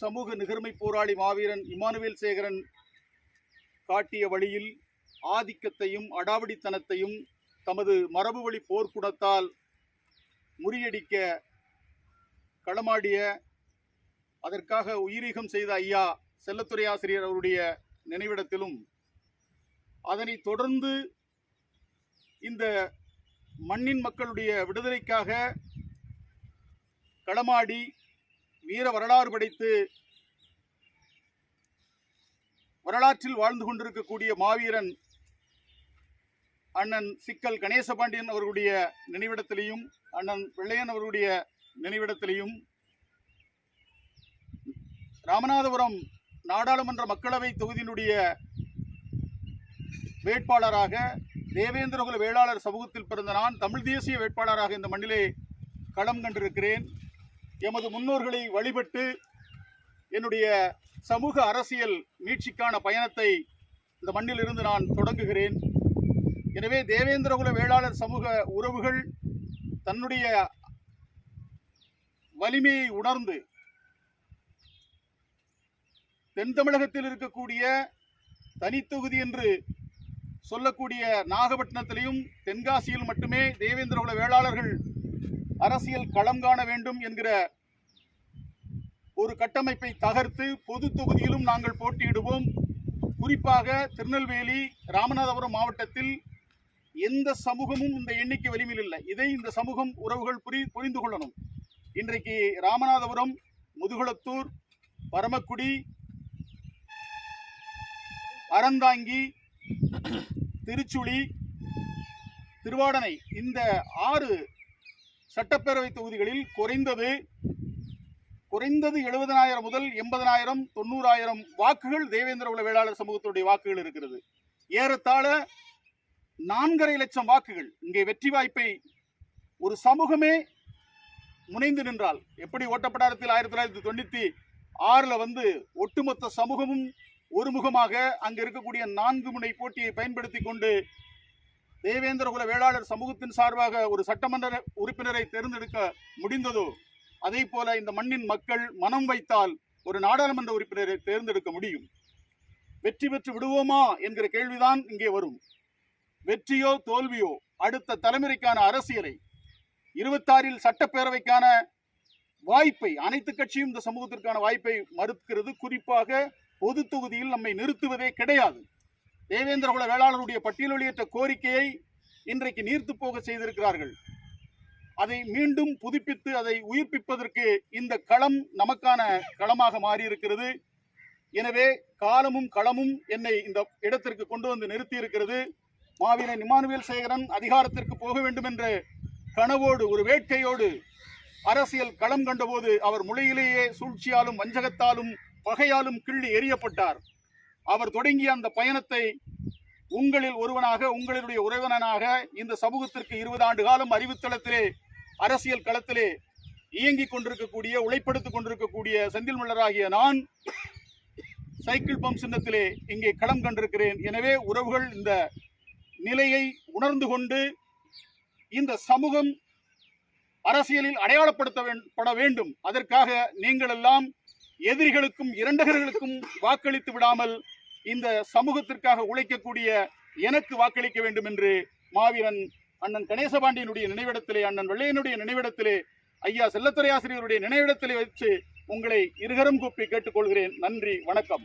சமூக நிகர்மை போராளி மாவீரன் இமானுவேல் சேகரன் காட்டிய வழியில் ஆதிக்கத்தையும் அடாவடித்தனத்தையும் தமது மரபு வழி போர்க்குணத்தால் முறியடிக்க களமாடிய அதற்காக உயிரீகம் செய்த ஐயா செல்லத்துறை ஆசிரியர் அவருடைய நினைவிடத்திலும் அதனை தொடர்ந்து இந்த மண்ணின் மக்களுடைய விடுதலைக்காக களமாடி வீர வரலாறு படைத்து வரலாற்றில் வாழ்ந்து கொண்டிருக்கக்கூடிய மாவீரன் அண்ணன் சிக்கல் கணேசபாண்டியன் அவர்களுடைய நினைவிடத்திலையும் அண்ணன் வெள்ளையன் அவர்களுடைய நினைவிடத்திலையும் ராமநாதபுரம் நாடாளுமன்ற மக்களவை தொகுதியினுடைய வேட்பாளராக தேவேந்திரகுல வேளாளர் சமூகத்தில் பிறந்த நான் தமிழ் தேசிய வேட்பாளராக இந்த மண்ணிலே களம் கண்டிருக்கிறேன். எமது முன்னோர்களை வழிபட்டு என்னுடைய சமூக அரசியல் மீட்சிக்கான பயணத்தை இந்த மண்ணிலிருந்து நான் தொடங்குகிறேன். எனவே தேவேந்திரகுல வேளாளர் சமூக உறவுகள் தன்னுடைய வலிமையை உணர்ந்து தென் தமிழகத்தில் இருக்கக்கூடிய தனித்தொகுதி என்று சொல்லக்கூடிய நாகப்பட்டினத்திலையும் தென்காசியில் மட்டுமே தேவேந்திரகுல வேளாளர்கள் அரசியல் களம் காண வேண்டும் என்கிற ஒரு கட்டமைப்பை தகர்த்து பொது தொகுதியிலும் நாங்கள் போட்டியிடுவோம். குறிப்பாக திருநெல்வேலி ராமநாதபுரம் மாவட்டத்தில் எந்த சமூகமும் இந்த எண்ணிக்கை வலிமையில் இல்லை. இதை இந்த சமூகம் உறவுகள் புரி புரிந்து கொள்ளணும். இன்றைக்கு ராமநாதபுரம் முதுகுளத்தூர் பரமக்குடி அறந்தாங்கி திருச்சுழி திருவாடனை இந்த ஆறு சட்டப்பேரவை தொகுதிகளில் குறைந்தது குறைந்தது எழுபதனாயிரம் முதல் எண்பதனாயிரம் தொண்ணூறாயிரம் வாக்குகள் தேவேந்திர உல வேளாளர் சமூகத்துடைய வாக்குகள் இருக்கிறது. ஏறத்தாழ நான்கரை லட்சம் வாக்குகள் இங்கே வெற்றி வாய்ப்பை ஒரு சமூகமே முனைந்து நின்றால் எப்படி ஓட்டப்படாரத்தில் ஆயிரத்தி தொள்ளாயிரத்தி தொண்ணூற்றி ஆறில் வந்து ஒட்டுமொத்த சமூகமும் ஒருமுகமாக அங்கு இருக்கக்கூடிய நான்கு முனை போட்டியை பயன்படுத்தி கொண்டு தேவேந்திரகுல வேளாளர் சமூகத்தின் சார்பாக ஒரு சட்டமன்ற உறுப்பினரை தேர்ந்தெடுக்க முடிந்ததோ அதே போல இந்த மண்ணின் மக்கள் மனம் வைத்தால் ஒரு நாடாளுமன்ற உறுப்பினரை தேர்ந்தெடுக்க முடியும். வெற்றி பெற்று விடுவோமா என்கிற கேள்விதான் இங்கே வரும். வெற்றியோ தோல்வியோ அடுத்த தலைமுறைக்கான அரசியலை இருபத்தாறில் சட்டப்பேரவைக்கான வாய்ப்பை அனைத்து கட்சியும் இந்த சமூகத்திற்கான வாய்ப்பை மறுக்கிறது. குறிப்பாக பொது தொகுதியில் நம்மை நிறுத்துவதே கிடையாது. தேவேந்திரகுல வேளாளருடைய பட்டியல் வெளியேற்ற கோரிக்கையை இன்றைக்கு நீர்த்து போக செய்திருக்கிறார்கள். அதை மீண்டும் புதுப்பித்து அதை உயிர்ப்பிப்பதற்கு இந்த களம் நமக்கான களமாக மாறியிருக்கிறது. எனவே காலமும் களமும் என்னை இந்த இடத்திற்கு கொண்டு வந்து நிறுத்தி இருக்கிறது மாவீரன் இமானுவேல் சேகரன் அதிகாரத்திற்கு போக வேண்டும் என்ற கனவோடு ஒரு வேட்கையோடு அரசியல் களம் கண்டபோது அவர் முளையிலேயே சூழ்ச்சியாலும் வஞ்சகத்தாலும் பகையாலும் கிள்ளி எறியப்பட்டார். அவர் தொடங்கிய அந்த பயணத்தை உங்களில் ஒருவனாக உங்களுடைய உறவினனாக இந்த சமூகத்திற்கு இருபது ஆண்டு காலம் அறிவுத்தளத்திலே அரசியல் களத்திலே இயங்கிக் கொண்டிருக்கக்கூடிய உழைப்படுத்திக் கொண்டிருக்கக்கூடிய செந்தில் மலராகிய நான் சைக்கிள் பம்ப் சின்னத்திலே இங்கே களம் கண்டிருக்கிறேன். எனவே உறவுகள் இந்த நிலையை உணர்ந்து கொண்டு இந்த சமூகம் அரசியலில் அடையாளப்படுத்த வேண்- பட வேண்டும். அதற்காக நீங்கள் எல்லாம் எதிரிகளுக்கும் இரண்டகர்களுக்கும் வாக்களித்து விடாமல் இந்த சமூகத்திற்காக உழைக்கக்கூடிய எனக்கு வாக்களிக்க வேண்டும் என்று மாவீரன் அண்ணன் கணேசபாண்டியனுடைய நினைவிடத்திலே அண்ணன் வெள்ளையனுடைய நினைவிடத்திலே ஐயா செல்லத்துறை ஆசிரியருடைய நினைவிடத்திலே வச்சு உங்களை இருகரம் கூப்பி கேட்டுக்கொள்கிறேன். நன்றி வணக்கம்.